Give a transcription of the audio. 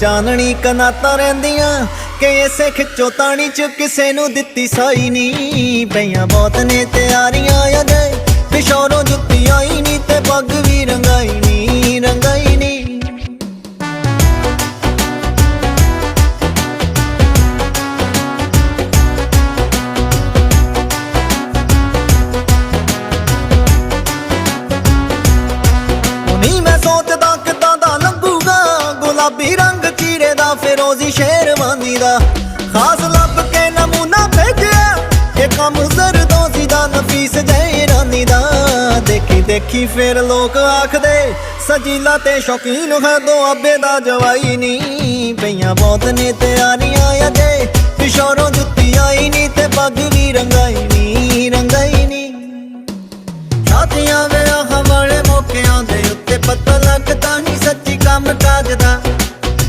ਚਾਨਣੀ ਕਨਾਤਾਂ ਰਹਿੰਦੀਆਂ ਕਿ ਇਸੇ ਖਿੱਚੋ ਤਾਣੀ ਚ ਕਿਸੇ ਨੂੰ ਦਿੱਤੀ ਸਾਈ ਨਹੀਂ। ਪਈਆਂ ਬਹੁਤ ਨੇ ਤਿਆਰੀਆਂ ਅਜੇ ਪਿਸ਼ੋਰੋਂ ਜੁੱਤੀ ਆਈ ਨਹੀਂ ਤੇ ਪੱਗ ਵੀ ਰੰਗਾਈ ਨਹੀਂ ਰੰਗਾਈ ਨਹੀਂ। ਨਹੀਂ ਮੈਂ ਸੋਚ ਗੁਲਾਬੀ ਦਾ, ਫਿਰੋਜ਼ੀ ਸ਼ੇਰਵਾਨੀ ਦਾ। ਖਾਸ ਲੱਭ ਕੇ ਨਮੂਨਾ ਭੇਜਿਆ। ਇਹ ਕੰਮ ਜ਼ਰਦੋਜ਼ੀ ਦਾ, ਨਫੀਸ ਜੈਰਾਨੀ ਦਾ। ਦੇਖੀ ਦੇਖੀ, ਫਿਰ ਲੋਕ ਆਖਦੇ, ਸਜੀਲਾ ਤੇ ਸ਼ੌਕੀਨ ਹੈ ਦੁਆਬੇ ਦਾ ਜਵਾਈ ਨਹੀਂ। ਪਈਆਂ ਬਹੁਤ ਨੇ ਤਿਆਰੀਆਂ ਅਜੇ ਪਿਸ਼ੋਰੋਂ ਜੁੱਤੀ ਆਈ ਨਹੀਂ ਤੇ ਪੱਗ ਵੀ ਰੰਗਾਈ ਨਹੀਂ ਰੰਗਾਈ ਨਹੀਂ। ਸ਼ਾਦੀਆਂ